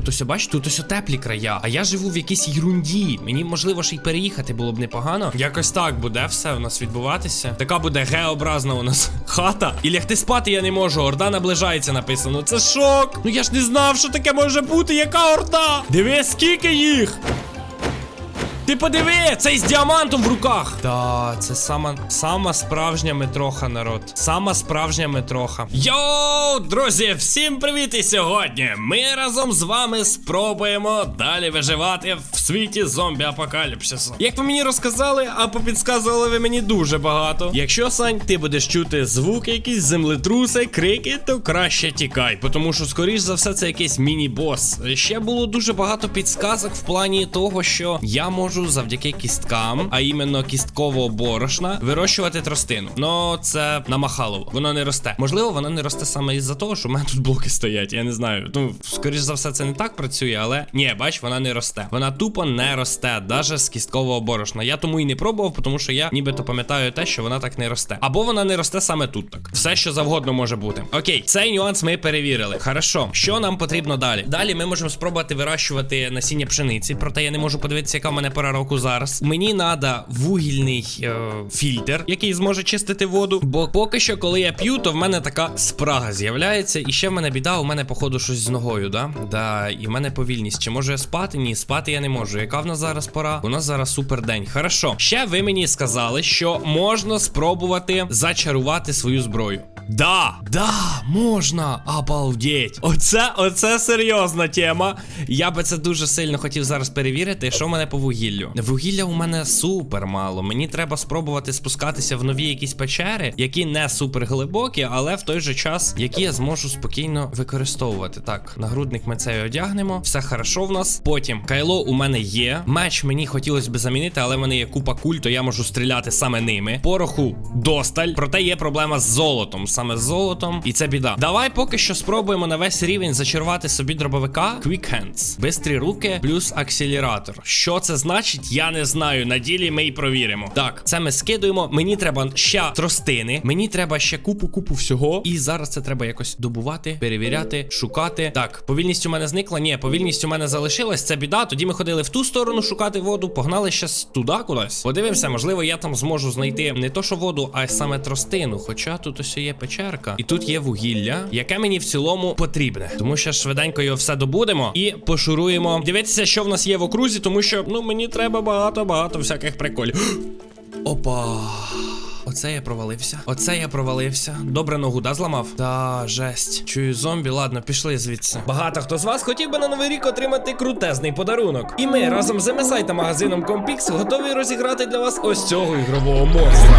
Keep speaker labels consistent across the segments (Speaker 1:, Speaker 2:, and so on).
Speaker 1: тут ось бач, тут ось теплі края. А я живу в якійсь ерунді. Мені можливо ще й переїхати було б непогано. Якось так буде все у нас відбуватися. Така буде геобразна у нас хата. І лягти спати я не можу. Орда наближається написано. Це шок. Ну я ж не знав, що таке може бути. Яка орда? Диви, скільки їх. Ти подиви, цей з діамантом в руках. Та, це сама сама справжня метроха, народ. Сама справжня метроха. Йоу, друзі, всім привіт! І сьогодні ми разом з вами спробуємо далі виживати в світі зомбі апокаліпсису. Як ви мені розказали, а попідсказували ви мені дуже багато. Якщо Сань, ти будеш чути звуки, якісь землетруси, крики, то краще тікай, тому що, скоріш за все, це якийсь міні-бос. Ще було дуже багато підсказок в плані того, що я можу завдяки кісткам, а іменно кісткового борошна, вирощувати тростину. Ну, це намахалово. Воно не росте. Можливо, воно не росте саме із-за того, що в мене тут блоки стоять. Я не знаю. Ну, скоріш за все, це не так працює, але ні, бач, вона не росте. Вона тупо не росте, навіть з кісткового борошна. Я тому і не пробував, тому що я нібито пам'ятаю те, що вона так не росте. Або вона не росте саме тут так. Все, що завгодно може бути. Окей, цей нюанс ми перевірили. Хорошо, що нам потрібно далі? Далі ми можемо спробувати вирощувати насіння пшениці, проте я не можу подивитися, яка в мене пора року зараз. Мені треба вугільний е, фільтр, який зможе чистити воду. Бо поки що, коли я п'ю, то в мене така спрага з'являється. І ще в мене біда, у мене, походу, щось з ногою, да? Да, і в мене повільність. Чи можу я спати? Ні, спати я не можу. Яка в нас зараз пора? У нас зараз супер день. Хорошо. Ще ви мені сказали, що можна спробувати зачарувати свою зброю. Да, да, можна. Обалдеть. Оце, оце серйозна тема. Я би це дуже сильно хотів зараз перевірити, що в мене по вугіллю. Вугілля у мене супер мало. Мені треба спробувати спускатися в нові якісь печери, які не супер глибокі, але в той же час, які я зможу спокійно використовувати. Так, нагрудник ми цей одягнемо. Все хорошо в нас. Потім кайло у мене є. Меч мені хотілося б замінити, але в мене є купа куль, то я можу стріляти саме ними. Пороху досталь. Проте є проблема з золотом. Саме з золотом. І це біда. Давай поки що спробуємо на весь рівень зачарувати собі дробовика. Quick Hands. Бистрі руки плюс акселератор. Що це значить, я не знаю. На ділі ми й провіримо. Так, це ми скидуємо. Мені треба ще тростини. Мені треба ще купу-купу всього. І зараз це треба якось добувати, перевіряти, шукати. Так, повільність у мене зникла. Ні, повільність у мене залишилась. Це біда. Тоді ми ходили в ту сторону шукати воду. Погнали щас туди кудись. Подивимося, можливо, я там зможу знайти не то, що воду, а саме тростину. Хоча тут ось є печерка. І тут є вугілля, яке мені в цілому потрібне. Тому що швиденько його все добудемо і пошуруємо. Дивитися, що в нас є в окрузі, тому що ну мені треба багато-багато всяких приколів. Опа. Оце я провалився. Оце я провалився. Добре ногу, да, зламав? Та жесть. Чую зомбі. Ладно, пішли звідси. Багато хто з вас хотів би на новий рік отримати крутезний подарунок. І ми разом з MSI та магазином Compix готові розіграти для вас ось цього ігрового монстра.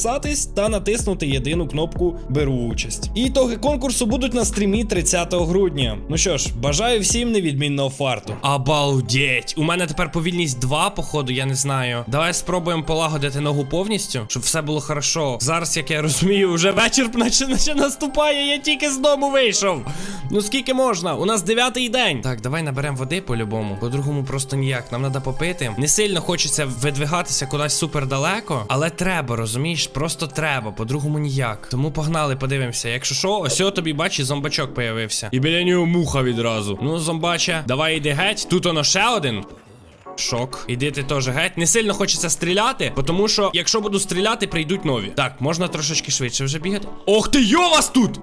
Speaker 2: підписатись та натиснути єдину кнопку Беру участь. І ітоги конкурсу будуть на стрімі 30 грудня. Ну що ж, бажаю всім невідмінного фарту.
Speaker 1: Обалдеть! У мене тепер повільність 2, походу, я не знаю. Давай спробуємо полагодити ногу повністю, щоб все було хорошо. Зараз, як я розумію, вже вечір наче, наче наступає, я тільки з дому вийшов. Ну скільки можна? У нас дев'ятий день. Так, давай наберемо води по-любому. По-другому просто ніяк. Нам треба попити. Не сильно хочеться видвигатися кудись супер далеко, але треба, розумієш? Просто треба, по-другому ніяк. Тому погнали, подивимося. Якщо що, ось о тобі бачиш, зомбачок появився. І біля нього муха відразу. Ну, зомбача, давай йди геть. Тут воно ще один. Шок. Іди ти теж геть. Не сильно хочеться стріляти, тому що, якщо буду стріляти, прийдуть нові. Так, можна трошечки швидше вже бігати. Ох ти, йо вас тут!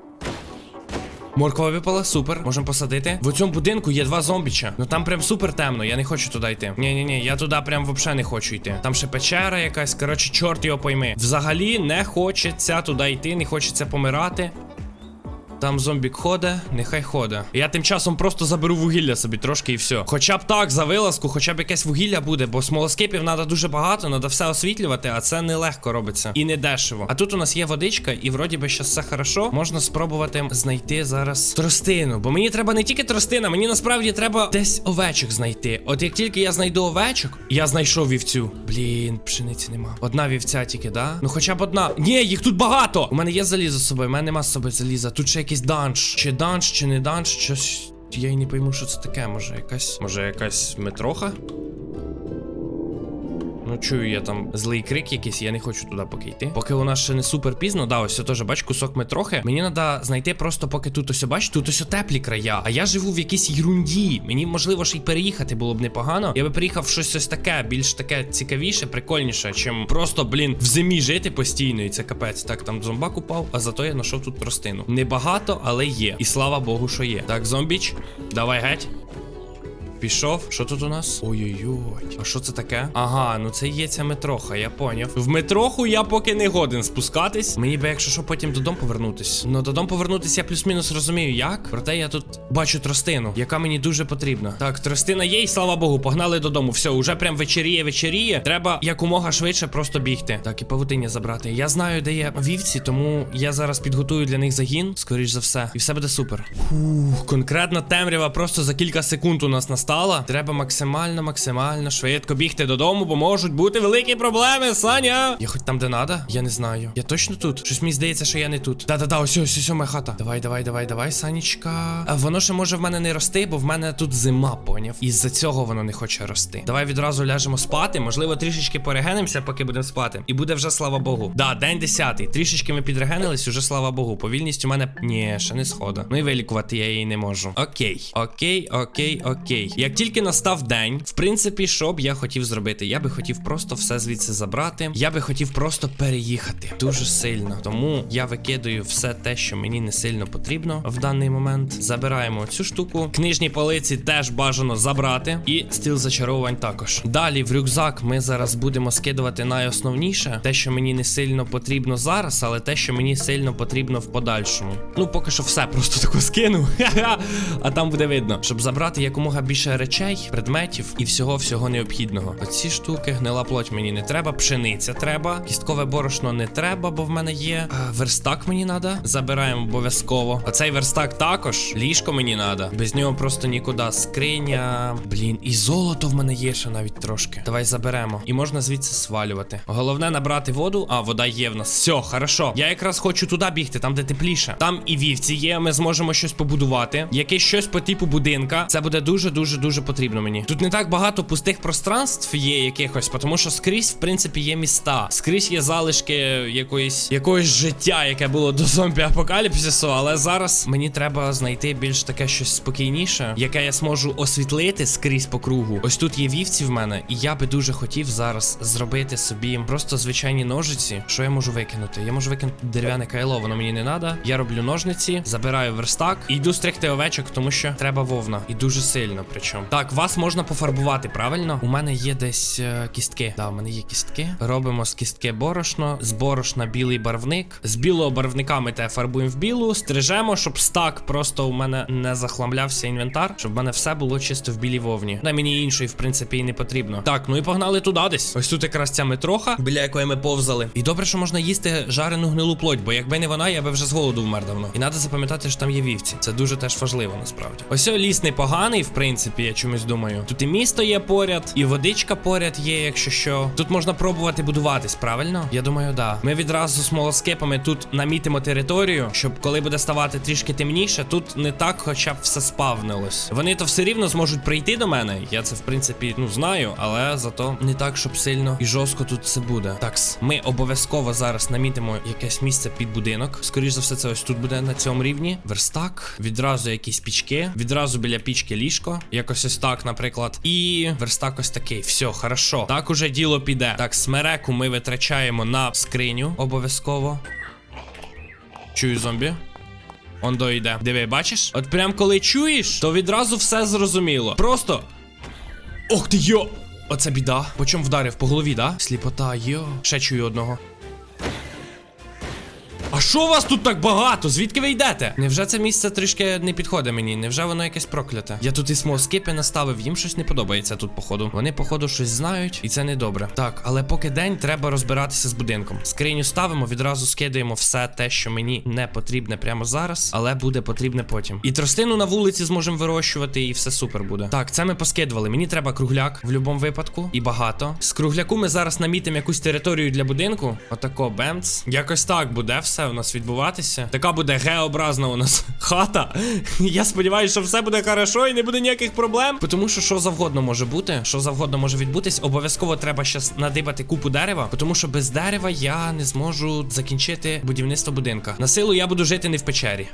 Speaker 1: Морква випала, супер. Можемо посадити. В цьому будинку є два зомбіча. Ну там прям супер темно. Я не хочу туди йти. Ні, ні, ні, я туди прям вообще не хочу йти. Там ще печера якась. Коротше, чорт його пойми. Взагалі не хочеться туди йти, не хочеться помирати. Там зомбік ходе, нехай ходе. Я тим часом просто заберу вугілля собі трошки і все. Хоча б так, за вилазку, хоча б якесь вугілля буде, бо смолоскипів треба дуже багато, треба все освітлювати, а це нелегко робиться. І не дешево. А тут у нас є водичка, і вроді би щас все хорошо. Можна спробувати знайти зараз тростину. Бо мені треба не тільки тростина, мені насправді треба десь овечок знайти. От як тільки я знайду овечок, я знайшов вівцю. Блін, пшениці нема. Одна вівця тільки, да? Ну хоча б одна. Ні, їх тут багато. У мене є залізо з собою, у мене нема з собою заліза. Тут ще якийсь данж. Чи данж, чи не данж, щось. Я й не пойму, що це таке. Може, якась. Може, якась метроха? Чую я там злий крик якийсь, я не хочу туди поки йти. Поки у нас ще не супер пізно, да, ось теж бач, кусок метрохи. Мені треба знайти просто поки тут ось бач, тут ось теплі края. А я живу в якійсь єрунді. Мені можливо ще й переїхати було б непогано. Я би приїхав в щось ось таке, більш таке цікавіше, прикольніше, чим просто, блін, в зимі жити постійно. І це капець. Так, там зомбак упав, а зато я знайшов тут тростину. Небагато, але є. І слава Богу, що є. Так, зомбіч, давай геть. Пішов, що тут у нас? Ой-ой-ой. А що це таке? Ага, ну це є ця метроха, я поняв. В метроху я поки не годен спускатись. Мені би, якщо що, потім додому повернутись. Ну додому повернутись я плюс-мінус розумію, як. Проте я тут бачу тростину, яка мені дуже потрібна. Так, тростина є, і слава Богу, погнали додому. Все, уже прям вечеріє, вечеріє. Треба якомога швидше просто бігти. Так, і павутиння забрати. Я знаю, де є вівці, тому я зараз підготую для них загін, скоріш за все. І все буде супер. Фух, конкретна темрява просто за кілька секунд у нас настала. Треба максимально, максимально швидко бігти додому, бо можуть бути великі проблеми, Саня. Я хоч там, де надо? Я не знаю. Я точно тут? Щось мені здається, що я не тут. Да-да-да, ось ось ось моя хата. Давай, давай, давай, давай, Санічка. А воно ще може в мене не рости, бо в мене тут зима, поняв. Із-за цього воно не хоче рости. Давай відразу ляжемо спати. Можливо, трішечки перегенемося, поки будемо спати. І буде вже слава Богу. Да, день десятий. Трішечки ми підрегенились, уже слава Богу. Повільність у мене. Ні, ще не схода. Ну і вилікувати я її не можу. Окей, окей, окей, окей. Як тільки настав день, в принципі, що б я хотів зробити? Я би хотів просто все звідси забрати. Я би хотів просто переїхати дуже сильно. Тому я викидаю все те, що мені не сильно потрібно в даний момент. Забираємо цю штуку. Книжні полиці теж бажано забрати. І стіл зачаровувань також. Далі в рюкзак ми зараз будемо скидувати найосновніше, те, що мені не сильно потрібно зараз, але те, що мені сильно потрібно в подальшому. Ну, поки що все, просто таку скину. А там буде видно, щоб забрати якомога більше речей, предметів і всього всього необхідного. Оці штуки, гнила плоть мені не треба, пшениця треба, кісткове борошно не треба, бо в мене є. А, верстак мені треба. Забираємо обов'язково. Оцей верстак також. Ліжко мені треба. Без нього просто нікуди. Скриня. Блін, і золото в мене є ще навіть трошки. Давай заберемо. І можна звідси свалювати. Головне набрати воду. А, вода є в нас. Все, хорошо. Я якраз хочу туди бігти, там де тепліше. Там і вівці є. Ми зможемо щось побудувати. Якесь щось по типу будинка. Це буде дуже, дуже, дуже потрібно мені. Тут не так багато пустих пространств є якихось, тому що скрізь, в принципі, є міста. Скрізь є залишки якоїсь якогось життя, яке було до зомбі апокаліпсису. Але зараз мені треба знайти більш таке щось спокійніше, яке я зможу освітлити скрізь по кругу. Ось тут є вівці в мене, і я би дуже хотів зараз зробити собі просто звичайні ножиці. Що я можу викинути? Я можу викинути дерев'яне кайло, воно мені не треба. Я роблю ножниці, забираю верстак і йду стригти овечок, тому що треба вовна. І дуже сильно. Причому так, вас можна пофарбувати, правильно? У мене є десь е, кістки. Да, у мене є кістки. Робимо з кістки борошно, з борошна білий барвник. З білого барвника ми те фарбуємо в білу, стрижемо, щоб стак просто у мене не захламлявся інвентар, щоб в мене все було чисто в білій вовні. На мені іншої, в принципі, і не потрібно. Так, ну і погнали туди десь. Ось тут якраз ця метроха, біля якої ми повзали. І добре, що можна їсти жарену гнилу плоть, бо якби не вона, я би вже з голоду вмер давно. І треба запам'ятати, що там є вівці. Це дуже теж важливо, насправді. Ось ліс непоганий, в принципі, я чомусь думаю. Тут і місто є поряд, і водичка поряд є, якщо що. Тут можна пробувати будуватись, правильно? Я думаю, да. Ми відразу з смолоскипами тут намітимо територію, щоб коли буде ставати трішки темніше, тут не так, хоча б все спавнилось. Вони то все рівно зможуть прийти до мене. Я це в принципі ну знаю, але зато не так, щоб сильно і жорстко тут все буде. Такс, ми обов'язково зараз намітимо якесь місце під будинок. Скоріше за все, це ось тут буде на цьому рівні. Верстак, відразу якісь пічки, відразу біля пічки ліжко. Якось ось так, наприклад. І верстак ось такий. Все, хорошо. Так уже діло піде. Так, смереку ми витрачаємо на скриню обов'язково. Чую зомбі. Он дойде. Диви, бачиш? От прям коли чуєш, то відразу все зрозуміло. Просто. Ох ти йо! Оце біда. По чому вдарив? По голові, да? Сліпота, йо. Ще чую одного. А що вас тут так багато? Звідки ви йдете? Невже це місце трішки не підходить мені? Невже воно якесь прокляте? Я тут і смоскипи наставив, їм щось не подобається тут, походу. Вони, походу, щось знають, і це не добре. Так, але поки день треба розбиратися з будинком. Скриню ставимо, відразу скидаємо все те, що мені не потрібне прямо зараз, але буде потрібне потім. І тростину на вулиці зможемо вирощувати, і все супер буде. Так, це ми поскидували. Мені треба кругляк в будь-якому випадку. І багато. З кругляку ми зараз намітимо якусь територію для будинку. Отако бемц. Якось так буде все у нас відбуватися. Така буде Г-образна у нас хата. Я сподіваюся, що все буде хорошо і не буде ніяких проблем. Тому що що завгодно може бути, що завгодно може відбутись. Обов'язково треба щас надибати купу дерева, тому що без дерева я не зможу закінчити будівництво будинка. На силу я буду жити не в печері.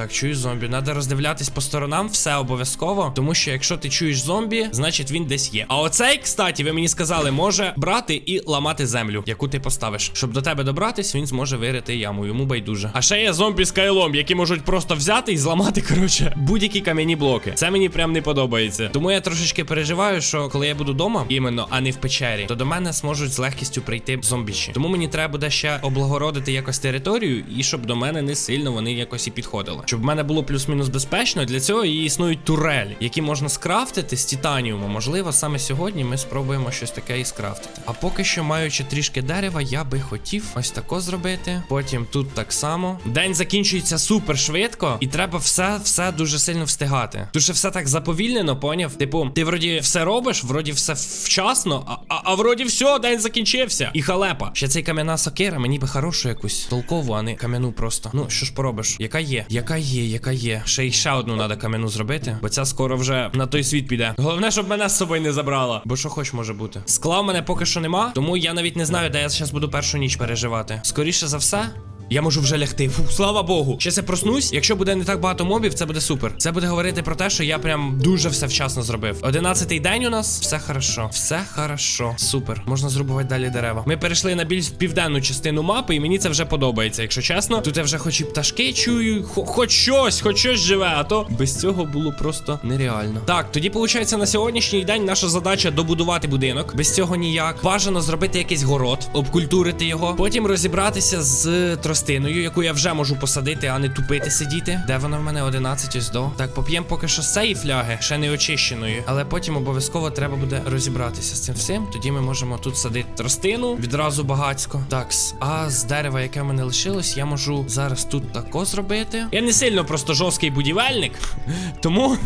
Speaker 1: Так, чую зомбі. Надо роздивлятись по сторонам, все обов'язково. Тому що якщо ти чуєш зомбі, значить він десь є. А оцей, кстати, ви мені сказали, може брати і ламати землю, яку ти поставиш. Щоб до тебе добратись, він зможе вирити яму. Йому байдуже. А ще є зомбі з кайлом, які можуть просто взяти і зламати, коротше, будь-які кам'яні блоки. Це мені прям не подобається. Тому я трошечки переживаю, що коли я буду вдома, іменно, а не в печері, то до мене зможуть з легкістю прийти зомбіші. Тому мені треба буде ще облагородити якось територію, і щоб до мене не сильно вони якось і підходили. Щоб в мене було плюс-мінус безпечно, для цього і існують турелі, які можна скрафтити з титаніуму. Можливо, саме сьогодні ми спробуємо щось таке і скрафтити. А поки що, маючи трішки дерева, я би хотів ось тако зробити. Потім тут так само. День закінчується супер швидко, і треба все, все дуже сильно встигати. Тут ще все так заповільнено, поняв? Типу, ти вроді все робиш, вроді все вчасно, а, а, а вроді все, день закінчився. І халепа. Ще цей кам'яна сокира, мені би хорошу якусь толкову, а не кам'яну просто. Ну, що ж поробиш? Яка є? Яка є, яка є? Ще й ще одну треба кам'яну зробити, бо ця скоро вже на той світ піде. Головне, щоб мене з собою не забрала. Бо що хоч може бути. Скла в мене поки що нема, тому я навіть не знаю, де я зараз буду першу ніч переживати. Скоріше за все. Я можу вже лягти. Фу, слава Богу. Ще я проснусь. Якщо буде не так багато мобів, це буде супер. Це буде говорити про те, що я прям дуже все вчасно зробив. Одинадцятий день у нас, все хорошо. Все хорошо. Супер. Можна зрубувати далі дерева. Ми перейшли на більш південну частину мапи, і мені це вже подобається, якщо чесно. Тут я вже хоч і пташки чую, хо- хоч щось, хоч щось живе, а то без цього було просто нереально. Так, тоді виходить, на сьогоднішній день наша задача добудувати будинок. Без цього ніяк. Бажано зробити якийсь город, обкультурити його. Потім розібратися з тростиною, яку я вже можу посадити, а не тупити сидіти. Де вона в мене 11 ось до. Так, поп'ємо поки що з цієї фляги, ще не очищеної. Але потім обов'язково треба буде розібратися з цим всім. Тоді ми можемо тут садити тростину відразу багацько. Такс. А з дерева, яке в мене лишилось, я можу зараз тут тако зробити. Я не сильно просто жорсткий будівельник, тому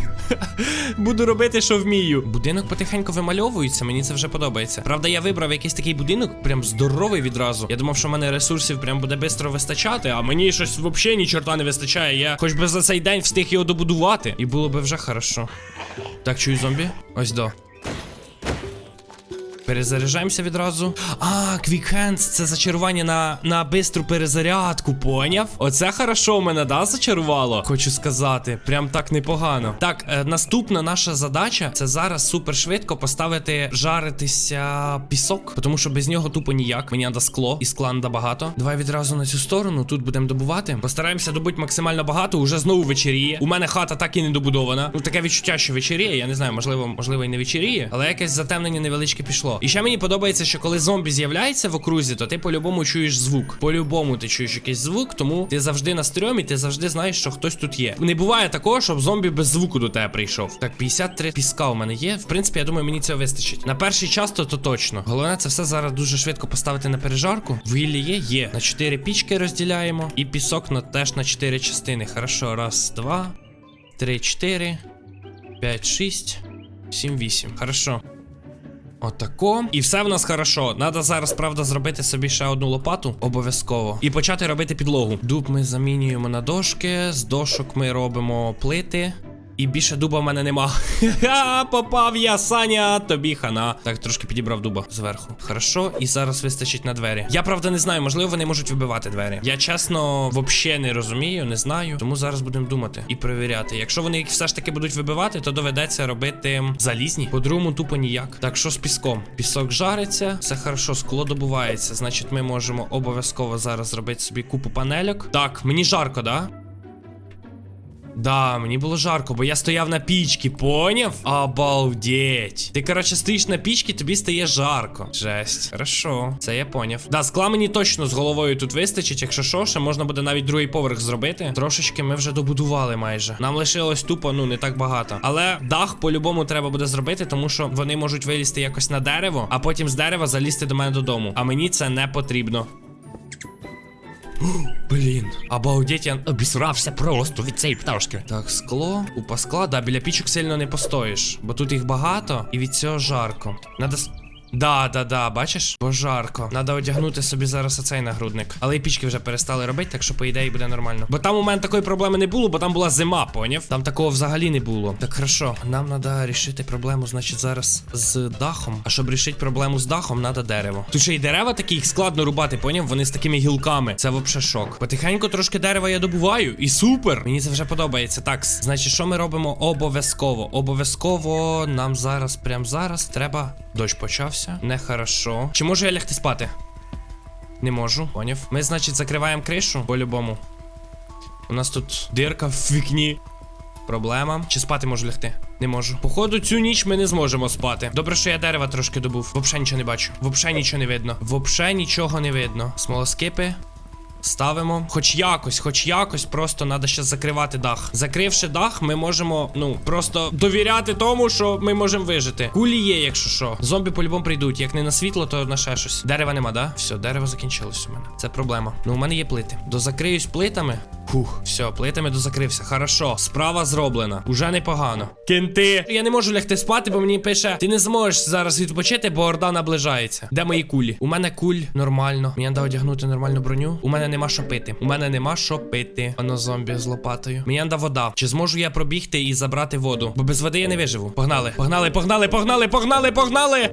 Speaker 1: буду робити, що вмію. Будинок потихеньку вимальовується, мені це вже подобається. Правда, я вибрав якийсь такий будинок, прям здоровий відразу. Я думав, що в мене ресурсів прям буде швидко вистачати, а мені щось взагалі ні чорта не вистачає. Я хоч би за цей день встиг його добудувати, і було би вже хорошо. Так, чую зомбі? Ось до. Перезаряджаємося відразу. А, Quick Hands, це зачарування на, на бистру перезарядку, поняв? Оце хорошо в мене, да, зачарувало? Хочу сказати. Прям так непогано. Так, е, наступна наша задача це зараз супер швидко поставити жаритися пісок, тому що без нього тупо ніяк. Мені треба скло, і скла треба багато. Давай відразу на цю сторону. Тут будемо добувати. Постараємося добути максимально багато. Уже знову вечеріє. У мене хата так і не добудована. Ну таке відчуття, що вечеріє. Я не знаю, можливо, можливо, і не вечеріє, але якесь затемнення невеличке пішло. І ще мені подобається, що коли зомбі з'являється в окрузі, то ти по-любому чуєш звук. По-любому ти чуєш якийсь звук, тому ти завжди на стрьомі, ти завжди знаєш, що хтось тут є. Не буває такого, щоб зомбі без звуку до тебе прийшов. Так, 53 піска у мене є. В принципі, я думаю, мені цього вистачить. На перший час то, то точно. Головне, це все зараз дуже швидко поставити на пережарку. Вугілля є, є. На 4 пічки розділяємо. І пісок на теж на 4 частини. Хорошо, раз, два, три, чотири, п'ять, шість, сім, вісім. Хорошо. Отако. І все в нас хорошо. Надо зараз, правда, зробити собі ще одну лопату, обов'язково. І почати робити підлогу. Дуб ми замінюємо на дошки, з дошок ми робимо плити. І більше дуба в мене нема. Ха, попав я, Саня, тобі хана. Так, трошки підібрав дуба зверху. Хорошо, і зараз вистачить на двері. Я правда не знаю, можливо, вони можуть вибивати двері. Я чесно взагалі не розумію, не знаю. Тому зараз будемо думати і перевіряти. Якщо вони їх все ж таки будуть вибивати, то доведеться робити залізні. По-другому тупо ніяк. Так, що з піском? Пісок жариться, все хорошо, скло добувається. Значить, ми можемо обов'язково зараз зробити собі купу панельок. Так, мені жарко, да? Да, мені було жарко, бо я стояв на пічці, поняв? Обалдеть. Ти, коротше, стоїш на пічці, тобі стає жарко. Жесть. Хорошо, це я поняв. Да, скла мені точно з головою тут вистачить, якщо що, ще можна буде навіть другий поверх зробити. Трошечки ми вже добудували майже. Нам лишилось тупо, ну, не так багато. Але дах по-любому треба буде зробити, тому що вони можуть вилізти якось на дерево, а потім з дерева залізти до мене додому. А мені це не потрібно. Блін, обалдеть, я обісрався просто від цієї пташки. Так, скло, упа скла, да, біля пічок сильно не постоїш, бо тут їх багато і від цього жарко. Надо. Да, да, да, бачиш? Бо жарко. Надо одягнути собі зараз оцей нагрудник. Але і пічки вже перестали робити, так що по ідеї буде нормально. Бо там у мене такої проблеми не було, бо там була зима, поняв? Там такого взагалі не було. Так хорошо, нам треба рішити проблему, значить, зараз з дахом. А щоб рішити проблему з дахом, треба дерево. Тут ще й дерева такі, їх складно рубати, поняв? Вони з такими гілками. Це вообще шок. Потихеньку трошки дерева я добуваю, і супер! Мені це вже подобається. Так, значить, що ми робимо обов'язково? Обов'язково нам зараз, прям зараз, треба. Дощ почався. Нехорошо. Чи можу я лягти спати? Не можу, поняв. Ми, значить, закриваємо кришу по-любому. У нас тут дирка в вікні. Проблема. Чи спати можу лягти? Не можу. Походу, цю ніч ми не зможемо спати. Добре, що я дерева трошки добув. Вообще нічого не бачу. Вообще нічого не видно. Вообще нічого не видно. Смолоскипи. Ставимо. Хоч якось, хоч якось, просто треба ще закривати дах. Закривши дах, ми можемо, ну, просто довіряти тому, що ми можемо вижити. Кулі є, якщо що. Зомбі по-любому прийдуть. Як не на світло, то на ще щось. Дерева нема, да? Все, дерево закінчилось у мене. Це проблема. Ну, у мене є плити. Дозакриюсь плитами. Фух, все, плитами дозакрився. Хорошо, справа зроблена. Уже непогано. Кенти. Я не можу лягти спати, бо мені пише: ти не зможеш зараз відпочити, бо орда наближається. Де мої кулі? У мене куль нормально. Мені треба одягнути нормальну броню. У мене нема що пити. У мене нема що пити. Воно зомбі з лопатою. Мені треба вода. Чи зможу я пробігти і забрати воду? Бо без води я не виживу. Погнали, погнали, погнали, погнали, погнали, погнали.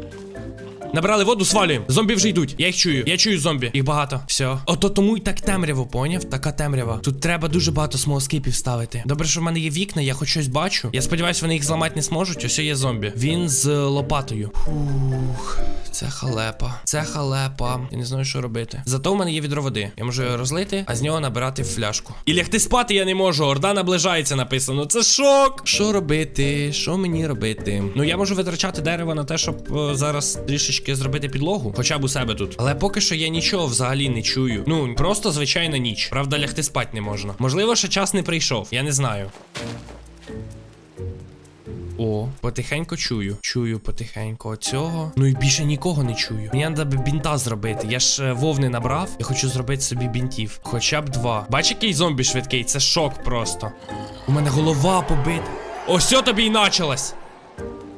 Speaker 1: Набрали воду, свалюємо. Зомбі вже йдуть. Я їх чую. Я чую зомбі. Їх багато. Все. Ото тому й так темряво, поняв? Така темрява. Тут треба дуже багато смолоскипів ставити. Добре, що в мене є вікна, я хоч щось бачу. Я сподіваюся, вони їх зламати не зможуть. Ось є зомбі. Він з лопатою. Фух. Це халепа. Це халепа. Я не знаю, що робити. Зато в мене є відро води. Я можу його розлити, а з нього набирати фляжку. І лягти спати я не можу. Орда наближається, написано. Це шок. Що робити? Що мені робити? Ну я можу витрачати дерево на те, щоб е, зараз трішечки зробити підлогу, хоча б у себе тут. Але поки що я нічого взагалі не чую. Ну просто звичайна ніч. Правда, лягти спати не можна. Можливо, ще час не прийшов. Я не знаю. О, потихеньку чую. Чую потихеньку оцього. Ну і більше нікого не чую. Мені треба бінта зробити. Я ж е, вовни набрав. Я хочу зробити собі бінтів. Хоча б два. Бач, який зомбі швидкий, це шок просто. У мене голова побита. Ось тобі й началось.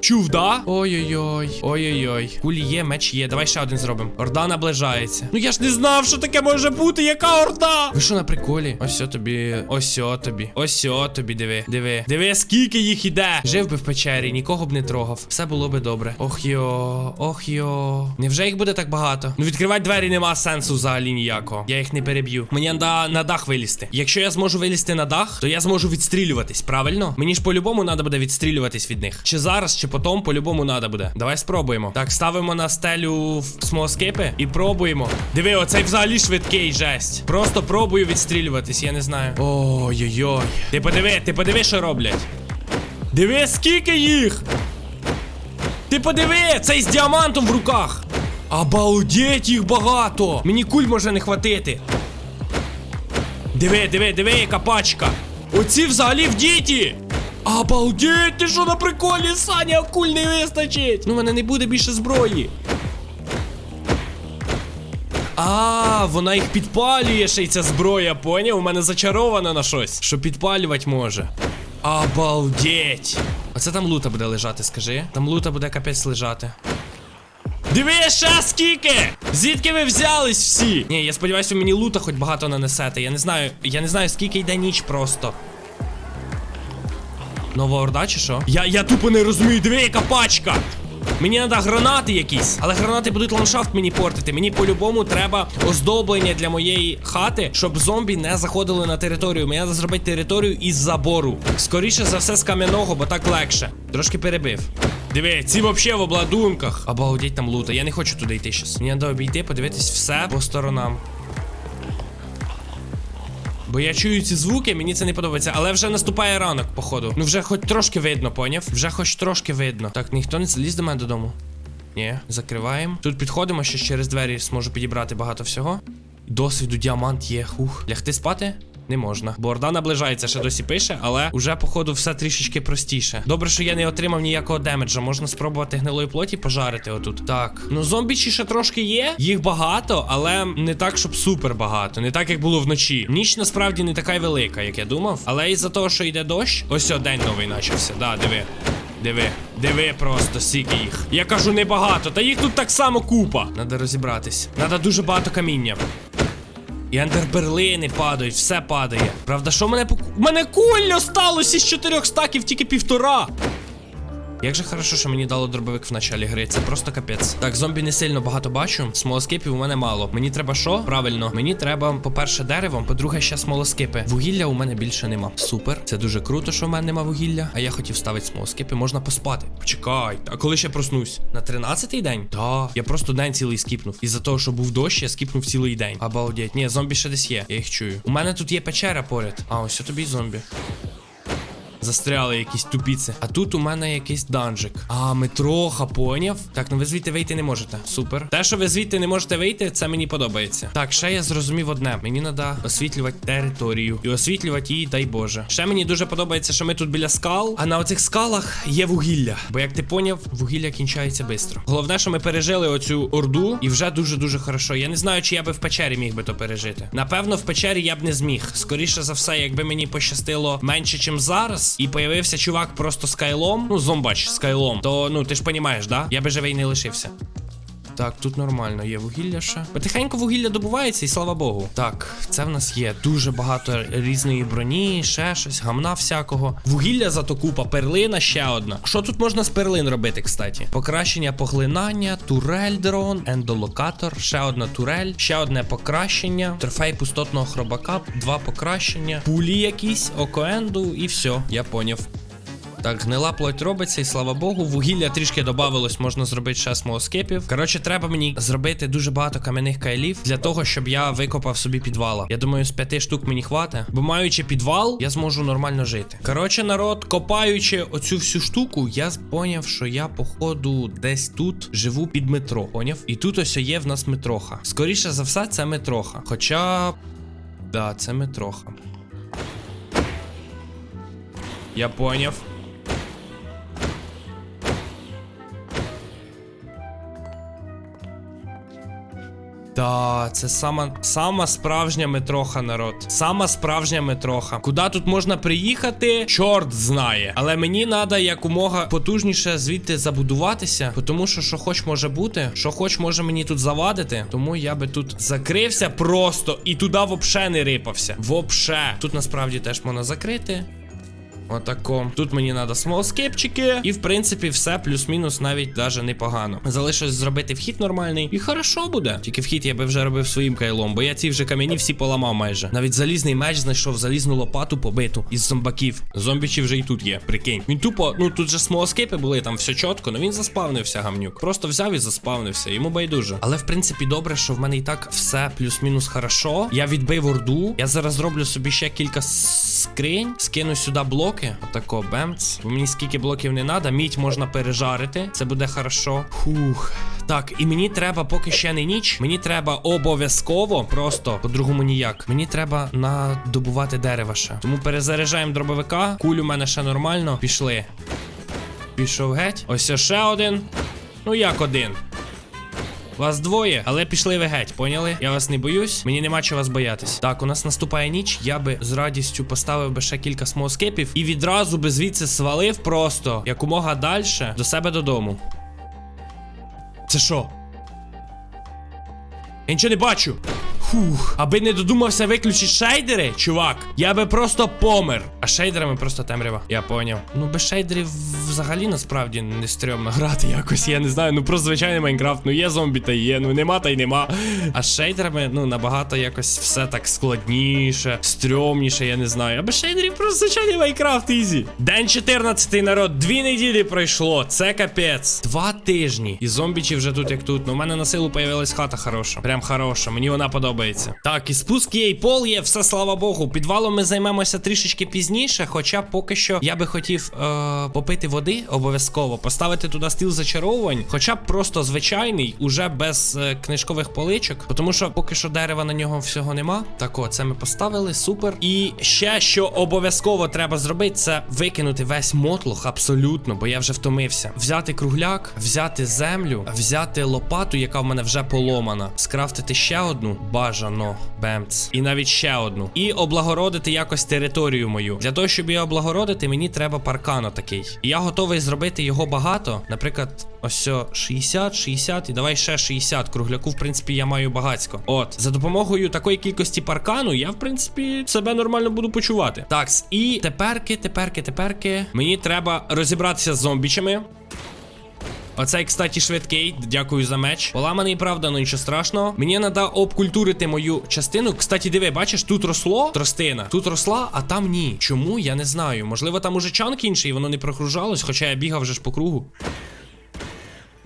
Speaker 1: Чув, да? Ой-ой-ой. Ой-ой-ой. Кулі є, меч є. Давай ще один зробимо. Орда наближається. Ну я ж не знав, що таке може бути. Яка орда? Ви що на приколі? Ось тобі. Ось тобі. Ось тобі, диви. Диви. Диви, скільки їх іде. Жив би в печері, нікого б не трогав. Все було би добре. Ох йо, ох йо. Невже їх буде так багато? Ну відкривати двері нема сенсу взагалі ніякого. Я їх не переб'ю. Мені треба на дах вилізти. Якщо я зможу вилізти на дах, то я зможу відстрілюватись, правильно? Мені ж по-любому треба буде відстрілюватись від них. Чи зараз, чи потім по-любому треба буде. Давай спробуємо. Так, ставимо на стелю в смолоскипи і пробуємо. Диви, оцей взагалі швидкий жесть. Просто пробую відстрілюватись, я не знаю. Ой-ой-ой. Ти подиви, ти подиви, що роблять. Диви, скільки їх! Ти подиви, цей з діамантом в руках. Обалдеть, їх багато. Мені куль може не хватити. Диви, диви, диви, яка пачка. Оці взагалі в діті. Обалдеть, ти що на приколі, Саня, куль не вистачить. Ну, в мене не буде більше зброї. А, вона їх підпалює ще й ця зброя, поняв? У мене зачарована на щось, що підпалювати може. Обалдеть! Оце там лута буде лежати, скажи. Там лута буде капець лежати. Диви ще скільки! Звідки ви взялись всі? Ні, я сподіваюся, мені лута хоч багато нанесете. Я не знаю, я не знаю, скільки йде ніч просто. Нова орда чи що? Я, я тупо не розумію, диви, яка пачка! Мені треба гранати якісь, але гранати будуть ландшафт мені портити. Мені по-любому треба оздоблення для моєї хати, щоб зомбі не заходили на територію. Мені треба зробити територію із забору. Скоріше за все з кам'яного, бо так легше. Трошки перебив. Диви, ці взагалі в обладунках. Обалдеть там лута. Я не хочу туди йти щас. Мені треба обійти, подивитись все по сторонам. Бо я чую ці звуки, мені це не подобається, але вже наступає ранок, походу. Ну вже хоч трошки видно, поняв? Вже хоч трошки видно. Так, ніхто не заліз до мене додому. Ні, закриваємо. Тут підходимо, що через двері зможу підібрати багато всього. Досвіду діамант є. Ух. Лягти спати? Не можна. Бо орда наближається, ще досі пише, але уже, походу, все трішечки простіше. Добре, що я не отримав ніякого демеджа. Можна спробувати гнилої плоті пожарити отут. Так. Ну, зомбічі ще трошки є. Їх багато, але не так, щоб супер багато. Не так, як було вночі. Ніч насправді не така велика, як я думав. Але із-за того, що йде дощ, ось о, день новий начався. Да, диви. Диви, диви просто, скільки їх. Я кажу небагато, та їх тут так само купа. Надо розібратись. Надо дуже багато каміння. І андерберлини падають, все падає. Правда, що мене пок... Мене кульно сталося із чотирьох стаків, тільки півтора. Як же хорошо, що мені дало дробовик в началі гри, це просто капець. Так, зомбі не сильно багато бачу. Смолоскипів у мене мало. Мені треба що? Правильно, мені треба, по-перше, дерево, по-друге, ще смолоскипи. Вугілля у мене більше нема. Супер. Це дуже круто, що в мене нема вугілля. А я хотів ставити смолоскипи, можна поспати. Почекай, а коли ще проснусь? На 13-й день? Да. Я просто день цілий скіпнув. Із-за того, що був дощ, я скіпнув цілий день. Обалдеть. Ні, зомбі ще десь є. Я їх чую. У мене тут є печера поряд. А, ось тобі зомбі. Застряли якісь тупіці. А тут у мене якийсь данжик. А, метроха, поняв? Так, ну ви звідти вийти не можете. Супер. Те, що ви звідти не можете вийти, це мені подобається. Так, ще я зрозумів одне. Мені треба освітлювати територію. І освітлювати її, дай Боже. Ще мені дуже подобається, що ми тут біля скал, а на оцих скалах є вугілля. Бо як ти поняв, вугілля кінчається швидко. Головне, що ми пережили оцю орду, і вже дуже-дуже хорошо. Я не знаю, чи я би в печері міг би то пережити. Напевно, в печері я б не зміг. Скоріше за все, якби мені пощастило менше, ніж зараз, і появився чувак просто з кайлом, ну зомбач з кайлом, то ну ти ж понімаєш, да? Я би живий не лишився. Так, тут нормально, є вугілля ще. Потихеньку вугілля добувається, і слава Богу. Так, це в нас є дуже багато різної броні, ще щось, гамна всякого. Вугілля зато купа, перлина ще одна. Що тут можна з перлин робити, кстати? Покращення поглинання, турель дрон, ендолокатор, ще одна турель, ще одне покращення, трофей пустотного хробака, два покращення, пулі якісь, окоенду і все, я поняв. Так, гнила плоть робиться, і слава Богу, вугілля трішки додавалось, можна зробити ще смолоскипів. Коротше, треба мені зробити дуже багато кам'яних кайлів для того, щоб я викопав собі підвала. Я думаю, з п'яти штук мені хватить. Бо маючи підвал, я зможу нормально жити. Коротше, народ, копаючи оцю всю штуку, я поняв, що я, походу, десь тут живу під метро. Поняв? І тут ось є в нас метроха. Скоріше за все, це метроха. Хоча. Да, це метроха. Я поняв. Да, це сама сама справжня метроха, народ. Сама справжня метроха. Куди тут можна приїхати? Чорт знає. Але мені треба якомога потужніше звідти забудуватися, тому що що хоч може бути, що хоч може мені тут завадити. Тому я би тут закрився просто і туди вообще не рипався. Вообще. Тут насправді теж можна закрити. Отако. Тут мені треба смолскипчики. І в принципі все плюс-мінус навіть даже непогано. Залишилось зробити вхід нормальний. І хорошо буде. Тільки вхід я би вже робив своїм кайлом, бо я ці вже кам'яні всі поламав майже. Навіть залізний меч знайшов, залізну лопату побиту із зомбаків. Зомбічі вже і тут є. Прикинь. Він тупо, ну тут же смолскипи були, там все чітко, але він заспавнився гамнюк. Просто взяв і заспавнився. Йому байдуже. Але в принципі добре, що в мене і так все плюс-мінус хорошо. Я відбив орду. Я зараз зроблю собі ще кілька скринь, скину сюди блоки. Блоки. Отако, бемц. Бо мені скільки блоків не треба, мідь можна пережарити. Це буде хорошо. Фух. Так, і мені треба, поки ще не ніч, мені треба обов'язково, просто по-другому ніяк. Мені треба надобувати дерева ще. Тому перезаряджаємо дробовика. Куль у мене ще нормально. Пішли. Пішов геть. Ось ще один. Ну як один? Вас двоє, але пішли ви геть, поняли? Я вас не боюсь, мені нема чого вас боятись. Так, у нас наступає ніч. Я би з радістю поставив би ще кілька смоскипів і відразу би звідси свалив просто якомога далі до себе додому. Це що? Я нічого не бачу. Фух, аби не додумався виключити шейдери, чувак, я би просто помер. А шейдерами просто темрява. Я поняв. Ну без шейдерів взагалі насправді не стрьомно грати якось. Я не знаю. Ну просто звичайний Майнкрафт. Ну є зомбі та є, ну нема та й нема. А з шейдерами, ну набагато якось все так складніше, стрьомніше, я не знаю. А без шейдерів просто звичайний Майнкрафт ізі. День 14 народ, дві неділі пройшло. Це капець. Два тижні. І зомбічі вже тут як тут. Ну, у мене на силу появилась хата хороша. Прям хороша. Мені вона подобається. Так, і спуск є, і пол є, все слава Богу. Підвалом ми займемося трішечки пізніше. Хоча поки що я би хотів е, попити води обов'язково, поставити туди стіл зачаровувань, хоча б просто звичайний, уже без е, книжкових поличок. Тому що поки що дерева на нього всього нема. Так, о, це ми поставили, супер. І ще що обов'язково треба зробити, це викинути весь мотлох абсолютно, бо я вже втомився. Взяти кругляк, взяти землю, взяти лопату, яка в мене вже поломана, скрафтити ще одну, бажано, бемц. І навіть ще одну. І облагородити якось територію мою. Для того, щоб її облагородити, мені треба паркан отакий. І я готовий зробити його багато. Наприклад, ось сьо 60, 60 і давай ще 60. Кругляку, в принципі, я маю багацько. От, за допомогою такої кількості паркану, я, в принципі, себе нормально буду почувати. Так, і теперки, теперки, теперки. Мені треба розібратися з зомбічами. Оцей, кстати, швидкий. Дякую за меч. Поламаний, правда, ну нічого страшного. Мені треба обкультурити мою частину. Кстати, диви, бачиш, тут росло тростина. Тут росла, а там ні. Чому? Я не знаю. Можливо, там уже чанк інший, і воно не прохружалось, хоча я бігав вже ж по кругу.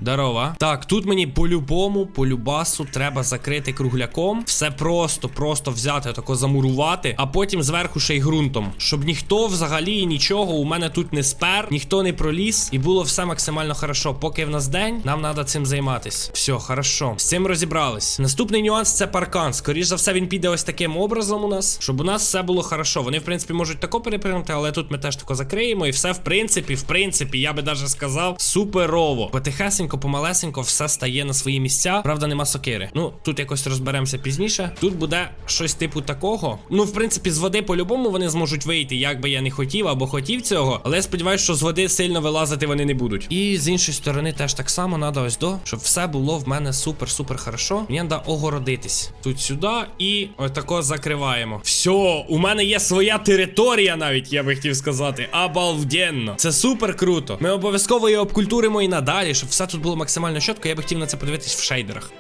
Speaker 1: Здорова. Так, тут мені по-любому, по любасу треба закрити кругляком. Все просто, просто взяти, тако замурувати, а потім зверху ще й ґрунтом. Щоб ніхто взагалі нічого у мене тут не спер, ніхто не проліз, і було все максимально хорошо. Поки в нас день, нам треба цим займатись. Все, хорошо. З цим розібрались. Наступний нюанс це паркан. Скоріше за все, він піде ось таким образом у нас, щоб у нас все було хорошо. Вони, в принципі, можуть тако перепринути, але тут ми теж тако закриємо. І все, в принципі, в принципі, я би даже сказав, суперово. Потихесенько, помалесенько, все стає на свої місця. Правда, нема сокири. Ну, тут якось розберемося пізніше. Тут буде щось типу такого. Ну, в принципі, з води по-любому вони зможуть вийти, як би я не хотів або хотів цього. Але сподіваюся, що з води сильно вилазити вони не будуть. І з іншої сторони теж так само треба ось до, щоб все було в мене супер-супер хорошо. Мені треба огородитись. Тут сюди і отако закриваємо. Все, у мене є своя територія навіть, я би хотів сказати. Обалденно. Це супер круто. Ми обов'язково її обкультуримо і надалі, щоб все тут було максимально чітко. Я би хотів на це подивитись в шейдерах.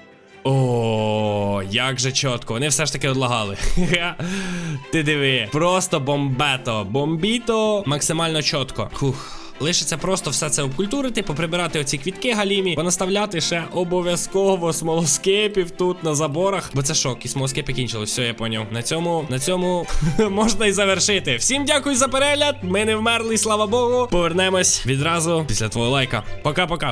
Speaker 1: О, як же чітко. Вони все ж таки одлагали. Ти диви. Просто бомбето. Бомбіто максимально чітко. Фух. Лишиться просто все це обкультурити, поприбирати оці квітки галімі, понаставляти ще обов'язково смолоскипів тут на заборах. Бо це шок, і смолоскипи кінчились. Все, я поняв. На цьому, на цьому можна і завершити. Всім дякую за перегляд. Ми не вмерли, слава Богу. Повернемось відразу після твого лайка. Пока-пока.